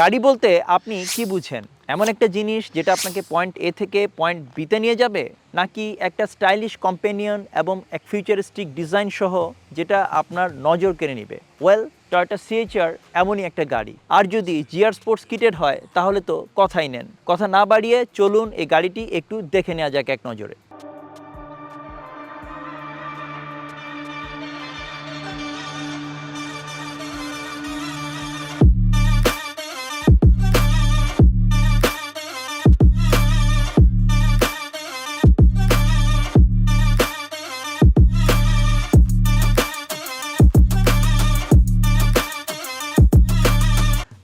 গাড়ি বলতে আপনি কি বুঝেন? এমন একটা জিনিস যেটা আপনাকে পয়েন্ট এ থেকে পয়েন্ট বিতে নিয়ে যাবে? নাকি একটা স্টাইলিশ কম্পেনিয়ন এবং এক ফিউচারিস্টিক ডিজাইন সহ যেটা আপনার নজর কেড়ে নেবে? ওয়েল টয়টা সিএচআর এমনই একটা গাড়ি। আর যদি জিআর স্পোর্টস কিটেড হয়, তাহলে তো কথাই নেন। কথা না বাড়িয়ে চলুন এই গাড়িটি একটু দেখে নেওয়া যাক এক নজরে।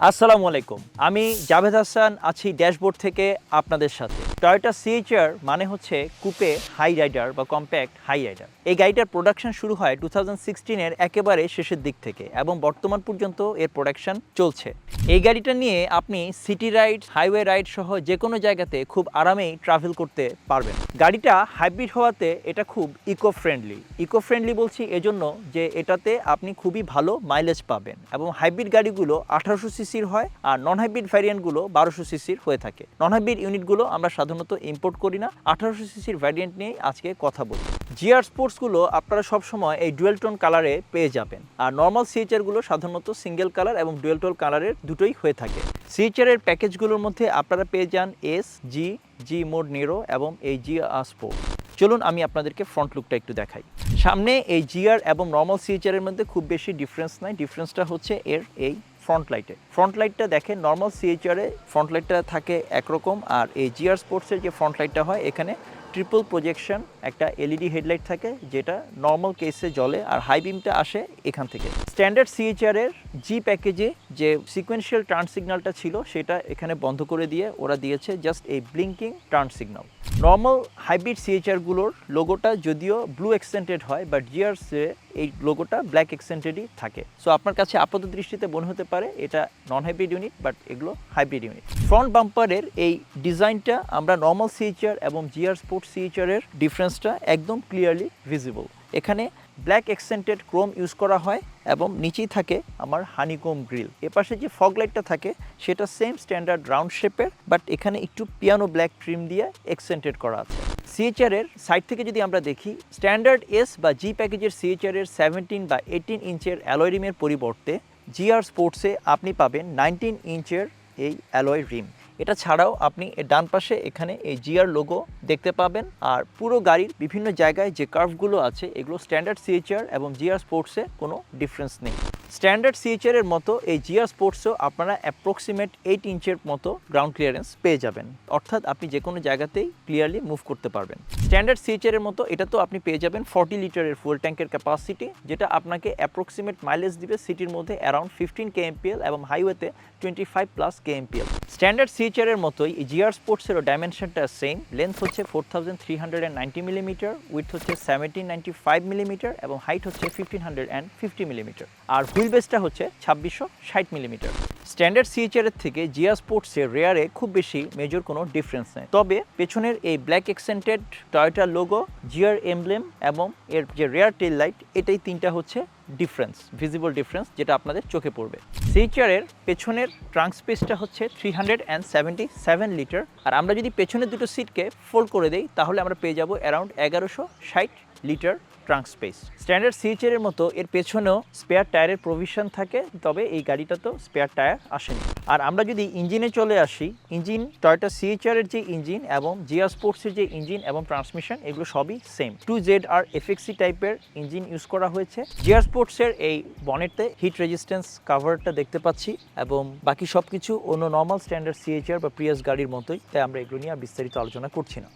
আসসালামু আলাইকুম। আমি জাভেদ হাসান, আছি ড্যাশবোর্ড থেকে আপনাদের সাথে। টয়োটা সিএচআর মানে হচ্ছে কুপে হাই রাইডার বা কম্প্যাক্ট হাই রাইডার এই গাড়িটার প্রোডাকশন শুরু হয় টু থাউজেন্ড সিক্সটিনের একেবারে শেষের দিক থেকে এবং বর্তমান পর্যন্ত এর প্রোডাকশন চলছে। এই গাড়িটা নিয়ে আপনি সিটি রাইড হাইওয়ে রাইড সহ যে কোনো জায়গাতে খুব আরামেই ট্রাভেল করতে পারবেন। গাড়িটা হাইব্রিড হওয়াতে এটা খুব ইকো ফ্রেন্ডলি ইকো ফ্রেন্ডলি বলছি এজন্য যে এটাতে আপনি খুবই ভালো মাইলেজ পাবেন এবং হাইব্রিড গাড়িগুলো আঠারোশো সিসির হয় আর নন হাইব্রিড ভ্যারিয়েন্টগুলো বারোশো সিসির হয়ে থাকে। নন হাইব্রিড ইউনিটগুলো আমরা সাধারণত ইম্পোর্ট করি না, আঠারোশো সিসির ভ্যারিয়েন্ট নিয়েই আজকে কথা বলি। জিআর স্পোর্টসগুলো আপনারা সবসময় এই ডুয়েল টোন কালারে পেয়ে যাবেন। আর নর্মাল সিএচআরগুলো সাধারণত সিঙ্গেল কালার এবং ডুয়েল টোন কালারের দুটোই হয়ে থাকে। সিএচআর এর প্যাকেজগুলোর মধ্যে আপনারা পেয়ে যান এস জি জি মোড নিরো এবং এই জি স্পোর্ট চলুন আমি আপনাদেরকে ফ্রন্ট লুকটা একটু দেখাই। সামনে এই জিআর এবং নর্মাল সিএচআর এর মধ্যে খুব বেশি ডিফারেন্স নাই। ডিফারেন্সটা হচ্ছে এর এই ফ্রন্ট লাইটে ফ্রন্ট লাইটটা দেখেন নর্মাল সিএইচআরে ফ্রন্ট লাইটটা থাকে একরকম, আর এই জিআর স্পোর্টসের যে ফ্রন্ট লাইটটা হয়, এখানে ট্রিপল প্রজেকশন একটা এলইডি হেডলাইট থাকে, যেটা নর্মাল কেসে জ্বলে, আর হাই বিমটা আসে এখান থেকে। স্ট্যান্ডার্ড সিএচআর এর জি প্যাকেজে যে সিকোয়েন্সিয়াল টার্ন সিগন্যালটা ছিল, সেটা এখানে বন্ধ করে দিয়ে ওরা দিয়েছে জাস্ট এই blinking turn signal normal hybrid সিএচআরগুলোর লোগোটা যদিও ব্লু এক্সেন্টেড হয় বাট জিআরসে এই লোগোটা ব্ল্যাক এক্সেন্টেডই থাকে। সো আপনার কাছে আপাত দৃষ্টিতে মনে হতে পারে, এটা নন হাইব্রিড ইউনিট বাট এগুলো হাইব্রিড ইউনিট ফ্রন্ট বাম্পারের এই ডিজাইনটা আমরা নর্মাল সিএচআর এবং জিআর স্পোর্ট সিএচআর এর ডিফারেন্সটা একদম ক্লিয়ারলি ভিজিবল এখানে ব্ল্যাক এক্সেন্টেড ক্রোম ইউজ করা হয় এবং নিচেই থাকে আমার হানিকোম গ্রিল এপাশে যে ফগ লাইটটা থাকে, সেটা সেম স্ট্যান্ডার্ড রাউন্ড শেপের বাট এখানে একটু পিয়ানো ব্ল্যাক ট্রিম দিয়ে এক্সেন্টেড করা আছে। সিএচআর এর সাইড থেকে যদি আমরা দেখি স্ট্যান্ডার্ড এস বা জি প্যাকেজের সিএচআর এর সেভেন্টিন বা এইটিন ইঞ্চের অ্যালয় রিমের পরিবর্তে জিআর স্পোর্টসে আপনি পাবেন নাইনটিন ইঞ্চের এই অ্যালয় রিম এটা ছাড়াও আপনি এর ডান পাশে এখানে এই জিআর লোগো দেখতে পাবেন। আর পুরো গাড়ির বিভিন্ন জায়গায় যে কার্ভগুলো আছে, এগুলো স্ট্যান্ডার্ড সিএচআর এবং জিআর স্পোর্টসে কোনো ডিফারেন্স নেই। স্ট্যান্ডার্ড সিএচআর এর মতো এই জিআর স্পোর্টসেও আপনারা অ্যাপ্রক্সিমেট এইট ইঞ্চের মতো গ্রাউন্ড ক্লিয়ারেন্স পেয়ে যাবেন। অর্থাৎ আপনি যে কোনো জায়গাতেই ক্লিয়ারলি মুভ করতে পারবেন। স্ট্যান্ডার্ড সিএচআর এর মতো এটা তো আপনি পেয়ে যাবেন ফর্টি লিটারের ফুয়েল ট্যাঙ্কের ক্যাপাসিটি যেটা আপনাকে অ্যাপ্রক্সিমেট মাইলেজ দিবে সিটির মধ্যে অ্যারাউন্ড ফিফটিন কে কেএমপিএল এবং হাইওয়েতে twenty five plus K KMPL standard CHR এর মতোই জিআর স্পোর্টসেরও ডাইমেনশনটা সেম লেন্থ হচ্ছে four thousand three hundred and ninety millimetre with হচ্ছে সেভেন্টিন নাইনটি ফাইভ মিলিমিটার এবং হাইট হচ্ছে fifteen hundred and fifty millimetre আর বেসটা হচ্ছে ছাব্বিশশো ষাট মিলিমিটার। স্ট্যান্ডার্ড সিএচআর এর থেকে জিয়া স্পোর্টসের রেয়ারে খুব বেশি মেজর কোনো ডিফারেন্স নেই। তবে পেছনের এই ব্ল্যাক এক্সেন্টেড টয়োটা লোগো জিয়ার এমব্লেম এবং এর যে রেয়ার টেল লাইট এটাই তিনটা হচ্ছে ডিফারেন্স ভিজিবল ডিফারেন্স যেটা আপনাদের চোখে পড়বে। সিএচআর এর পেছনের ট্রাঙ্ক স্পেসটা হচ্ছে three hundred and seventy seven litre আর আমরা যদি পেছনের দুটো সিটকে ফোল্ড করে দেই, তাহলে আমরা পেয়ে যাব অ্যারাউন্ড এগারোশো ষাট litre trunk space standard CHR এর মতো এর পেছনেও স্পেয়ার টায়ারের প্রভিশন থাকে, তবে এই গাড়িটা তো স্পেয়ার টায়ার আসেনি। আর আমরা যদি ইঞ্জিনে চলে আসি ইঞ্জিন টয়টা সিএচআর এর যে ইঞ্জিন এবং জিয়া স্পোর্টসের যে ইঞ্জিন এবং ট্রান্সমিশন এগুলো সবই same two Z R FXE টাইপের ইঞ্জিন ইউজ করা হয়েছে। জিয়া স্পোর্টসের এই বনেটতে হিট রেজিস্ট্যান্স কাভারটা দেখতে পাচ্ছি এবং বাকি সব কিছু অন্য নর্মাল স্ট্যান্ডার্ড সিএচআর বা প্রিয়াস গাড়ির মতোই, তাই আমরা এগুলো নিয়ে বিস্তারিত আলোচনা করছি না।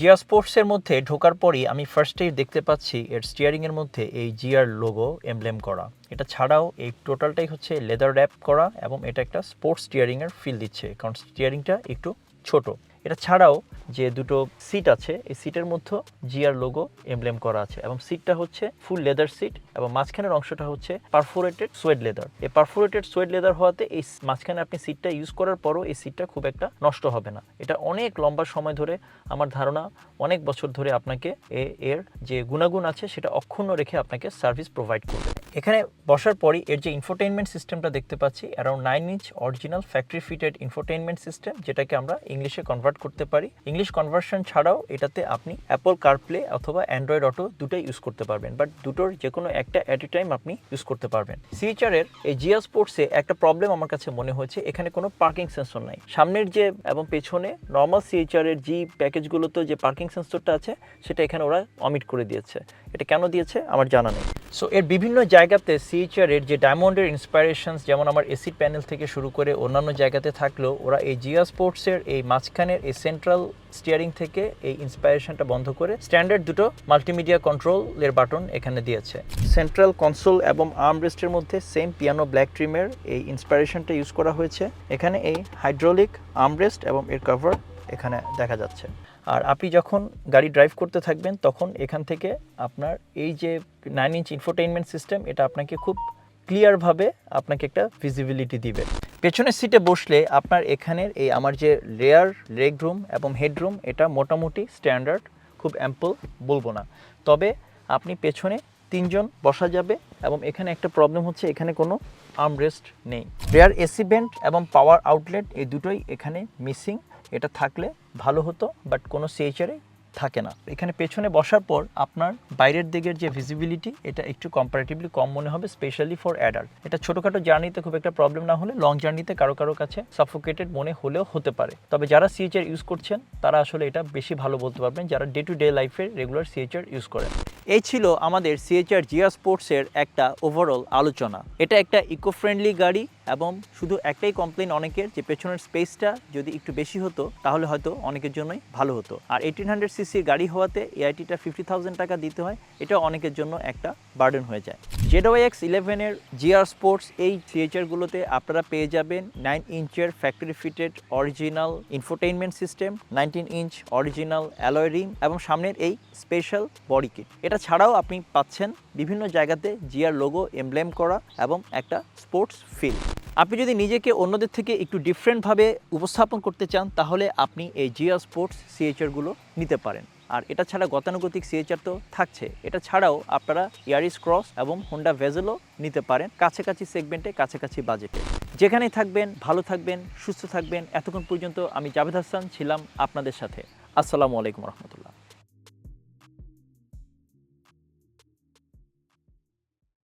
জিয়া স্পোর্টসের মধ্যে ঢোকার পরই আমি ফার্স্টেই দেখতে পাচ্ছি এর স্টিয়ারিংয়ের মধ্যে এই জিয়ার লোগো এমব্লেম করা। এটা ছাড়াও এই টোটালটাই হচ্ছে লেদার র্যাপ করা এবং এটা একটা স্পোর্টস স্টিয়ারিংয়ের ফিল দিচ্ছে। কারণ স্টিয়ারিংটা একটু ছোট। এটা ছাড়াও যে দুটো সিট আছে, এই সিটের মধ্যে জিআর লোগো এমব্লেম করা আছে এবং সিটটা হচ্ছে ফুল লেদার সিট এবং মাঝখানের অংশটা হচ্ছে পারফোরেটেড সোয়েড লেদার এই পারফোরেটেড সোয়েড লেদার হওয়াতে এই মাঝখানে আপনি সিটটা ইউজ করার পরও এই সিটটা খুব একটা নষ্ট হবে না। এটা অনেক লম্বা সময় ধরে আমার ধারণা অনেক বছর ধরে আপনাকে এ- এর যে গুণাগুণ আছে সেটা অক্ষুণ্ণ রেখে আপনাকে সার্ভিস প্রোভাইড করবে। এখানে বসার পরই এর যে ইনফোটেইনমেন্ট সিস্টেমটা দেখতে পাচ্ছি around nine inch original factory fitted infotainment system যেটাকে আমরা ইংলিশে কনভার্ট করতে পারি। ইংলিশ কনভার্সন ছাড়াও এটাতে আপনি অ্যাপল কারপ্লে অথবা অ্যান্ড্রয়েড অটো দুটোই ইউজ করতে পারবেন বাট দুটোর যে কোনো একটা অ্যাট এ টাইম আপনি ইউজ করতে পারবেন। সিএচআর এর এই জিয়া স্পোর্টসে একটা প্রবলেম আমার কাছে মনে হয়েছে, এখানে কোনো পার্কিং সেন্সর নাই। সামনের যে এবং পেছনে নর্মাল সিএচআর এর জি প্যাকেজগুলোতে যে পার্কিং সেন্সরটা আছে, সেটা এখানে ওরা অমিট করে দিয়েছে। এটা কেন দিয়েছে? আমার জানা নেই। সো এর বিভিন্ন জায়গাতে সিএচআর এর যে ডায়মন্ডের ইন্সপাইরেশনস যেমন আমার এসি প্যানেল থেকে শুরু করে অন্যান্য জায়গাতে থাকলেও, ওরা এই জিয়া স্পোর্টসের এই মাঝখানের এই সেন্ট্রাল স্টিয়ারিং থেকে এই ইন্সপাইরেশনটা বন্ধ করে স্ট্যান্ডার্ড দুটো মাল্টিমিডিয়া কন্ট্রোলের বাটন এখানে দিয়েছে। সেন্ট্রাল কনসোল এবং আর্মরেস্টের মধ্যে সেম পিয়ানো ব্ল্যাক ট্রিমের এই ইন্সপাইরেশনটা ইউজ করা হয়েছে। এখানে এই হাইড্রোলিক আর্মরেস্ট এবং এর কভার এখানে দেখা যাচ্ছে। আর আপনি যখন গাড়ি ড্রাইভ করতে থাকবেন, তখন এখান থেকে আপনার এই যে নাইন ইঞ্চ ইনফোটেইনমেন্ট সিস্টেম এটা আপনাকে খুব ক্লিয়ারভাবে আপনাকে একটা ভিজিবিলিটি দিবে। পেছনের সিটে বসলে আপনার এখানের এই আমার যে রেয়ার লেগ রুম এবং হেডরুম এটা মোটামুটি স্ট্যান্ডার্ড খুব অ্যাম্পল বলব না। তবে আপনি পেছনে তিনজন বসা যাবে এবং এখানে একটা প্রবলেম হচ্ছে, এখানে কোনো আর্মরেস্ট নেই। রেয়ার এসি ভেন্ট এবং পাওয়ার আউটলেট এই দুটোই এখানে মিসিং এটা থাকলে ভালো হতো বাট কোনো সিএচআরে থাকে না। এখানে পেছনে বসার পর আপনার বাইরের দিকের যে ভিজিবিলিটি এটা একটু কম্পারেটিভলি কম মনে হবে স্পেশালি ফর অ্যাডাল্ট এটা ছোটোখাটো জার্নিতে খুব একটা প্রবলেম না হলে লং জার্নিতে কারও কারও কাছে সাফোকেটেড মনে হলেও হতে পারে। তবে যারা সিএচআর ইউজ করছেন, তারা আসলে এটা বেশি ভালো বলতে পারবেন, যারা ডে টু ডে লাইফে রেগুলার সিএচআর ইউজ করেন। এই ছিল আমাদের সিএচআর জিয়া স্পোর্টসের একটা ওভারঅল আলোচনা। এটা একটা ইকো ফ্রেন্ডলি গাড়ি এবং শুধু একটাই কমপ্লেন অনেকের, যে পেছনের স্পেসটা যদি একটু বেশি হতো, তাহলে হয়তো অনেকের জন্যই ভালো হতো। আর এইটিন হান্ড্রেড সিসির গাড়ি হওয়াতে এআইটিটা ফিফটি থাউজেন্ড টাকা দিতে হয়, এটা অনেকের জন্য একটা বার্ডেন হয়ে যায়। জেডো এক্স ইলেভেনের জিআর স্পোর্টস এই সিএচআরগুলোতে আপনারা পেয়ে যাবেন nine ইঞ্চের factory fitted original infotainment system nineteen inch original alloy rim এবং সামনের এই স্পেশাল বডি কিট এটা ছাড়াও আপনি পাচ্ছেন বিভিন্ন জায়গাতে জিআর লোগো এমব্লেম করা এবং একটা স্পোর্টস ফিল আপনি যদি নিজেকে অন্যদের থেকে একটু ডিফারেন্টভাবে উপস্থাপন করতে চান, তাহলে আপনি এই জিয়া স্পোর্টস সিএচআরগুলো নিতে পারেন। আর এটা ছাড়া গতানুগতিক সিএচআর তো থাকছে। এটা ছাড়াও আপনারা ইয়ারিস ক্রস এবং হোন্ডা ভেজেলও নিতে পারেন কাছাকাছি সেগমেন্টে কাছাকাছি বাজেটে যেখানেই থাকবেন, ভালো থাকবেন, সুস্থ থাকবেন, এতক্ষণ পর্যন্ত আমি জাভেদ হাসান ছিলাম আপনাদের সাথে। আসসালামু আলাইকুম রহমতুল্লাহ।